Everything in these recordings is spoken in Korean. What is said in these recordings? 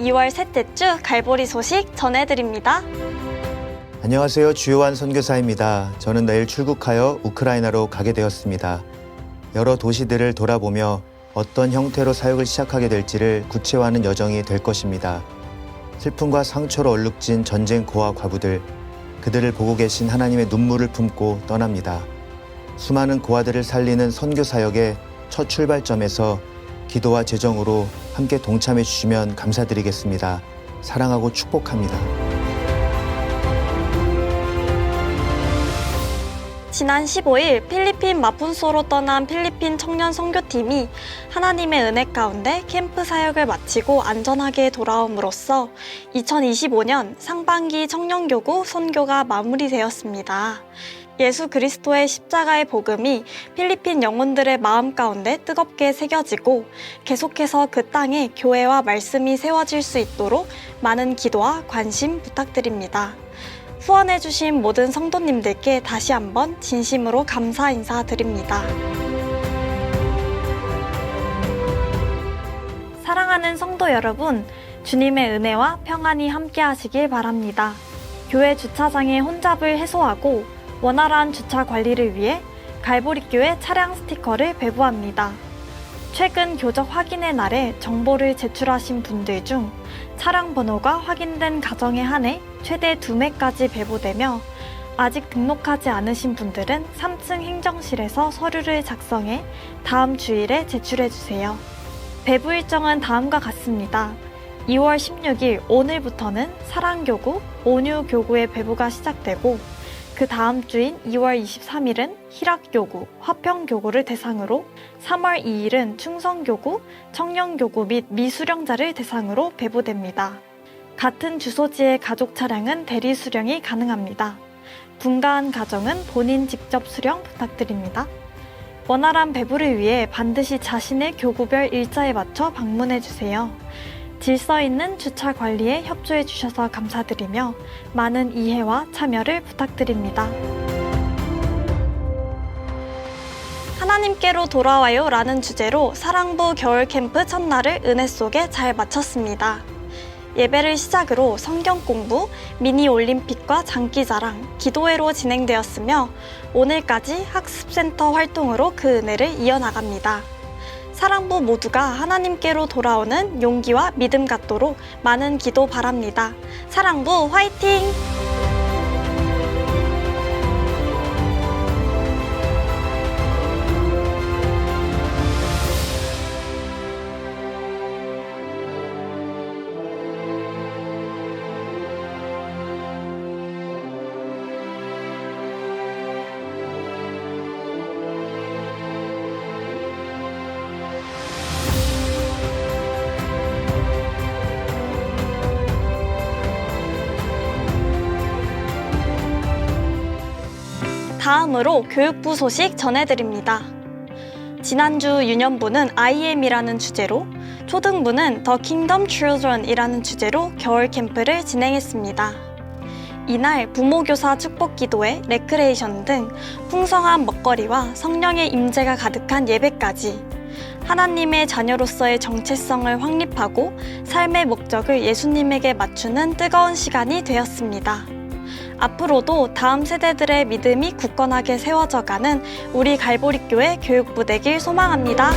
2월 셋째 주 갈보리 소식 전해드립니다. 안녕하세요. 주요한 선교사입니다. 저는 내일 출국하여 우크라이나로 가게 되었습니다. 여러 도시들을 돌아보며 어떤 형태로 사역을 시작하게 될지를 구체화하는 여정이 될 것입니다. 슬픔과 상처로 얼룩진 전쟁 고아 과부들, 그들을 보고 계신 하나님의 눈물을 품고 떠납니다. 수많은 고아들을 살리는 선교 사역의 첫 출발점에서 기도와 재정으로 함께 동참해 주시면 감사드리겠습니다. 사랑하고 축복합니다. 지난 15일 필리핀 마푼소로 떠난 필리핀 청년 선교팀이 하나님의 은혜 가운데 캠프 사역을 마치고 안전하게 돌아옴으로써 2025년 상반기 청년교구 선교가 마무리되었습니다. 예수 그리스도의 십자가의 복음이 필리핀 영혼들의 마음 가운데 뜨겁게 새겨지고 계속해서 그 땅에 교회와 말씀이 세워질 수 있도록 많은 기도와 관심 부탁드립니다. 후원해주신 모든 성도님들께 다시 한번 진심으로 감사 인사드립니다. 사랑하는 성도 여러분, 주님의 은혜와 평안이 함께 하시길 바랍니다. 교회 주차장의 혼잡을 해소하고 원활한 주차 관리를 위해 갈보리교회 차량 스티커를 배부합니다. 최근 교적 확인의 날에 정보를 제출하신 분들 중 차량 번호가 확인된 가정에 한해 최대 2매까지 배부되며 아직 등록하지 않으신 분들은 3층 행정실에서 서류를 작성해 다음 주일에 제출해 주세요. 배부 일정은 다음과 같습니다. 2월 16일 오늘부터는 사랑교구, 온유교구의 배부가 시작되고 그 다음 주인 2월 23일은 희락교구, 화평교구를 대상으로 3월 2일은 충성교구, 청년교구 및 미수령자를 대상으로 배부됩니다. 같은 주소지의 가족 차량은 대리 수령이 가능합니다. 분가한 가정은 본인 직접 수령 부탁드립니다. 원활한 배부를 위해 반드시 자신의 교구별 일자에 맞춰 방문해 주세요. 질서 있는 주차 관리에 협조해 주셔서 감사드리며 많은 이해와 참여를 부탁드립니다. 하나님께로 돌아와요 라는 주제로 사랑부 겨울 캠프 첫날을 은혜 속에 잘 마쳤습니다. 예배를 시작으로 성경 공부, 미니 올림픽과 장기 자랑, 기도회로 진행되었으며 오늘까지 학습센터 활동으로 그 은혜를 이어나갑니다. 사랑부 모두가 하나님께로 돌아오는 용기와 믿음 갖도록 많은 기도 바랍니다. 사랑부 화이팅! 다음으로 교육부 소식 전해드립니다. 지난주 유년부는 IM이라는 주제로, 초등부는 The Kingdom Children이라는 주제로 겨울 캠프를 진행했습니다. 이날 부모교사 축복 기도회, 레크레이션 등 풍성한 먹거리와 성령의 임재가 가득한 예배까지 하나님의 자녀로서의 정체성을 확립하고 삶의 목적을 예수님에게 맞추는 뜨거운 시간이 되었습니다. 앞으로도 다음 세대들의 믿음이 굳건하게 세워져가는 우리 갈보리교회 교육부 되길 소망합니다.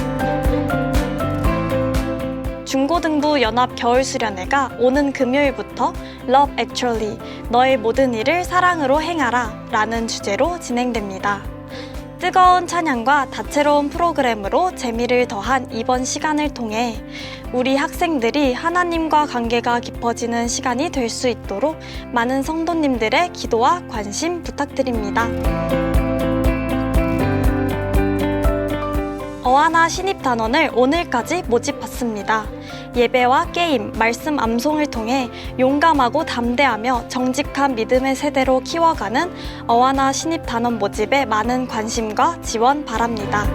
중고등부 연합 겨울 수련회가 오는 금요일부터 Love Actually 너의 모든 일을 사랑으로 행하라 라는 주제로 진행됩니다. 뜨거운 찬양과 다채로운 프로그램으로 재미를 더한 이번 시간을 통해 우리 학생들이 하나님과 관계가 깊어지는 시간이 될 수 있도록 많은 성도님들의 기도와 관심 부탁드립니다. 어하나 신입 단원을 오늘까지 모집받습니다. 예배와 게임, 말씀 암송을 통해 용감하고 담대하며 정직한 믿음의 세대로 키워가는 어하나 신입 단원 모집에 많은 관심과 지원 바랍니다.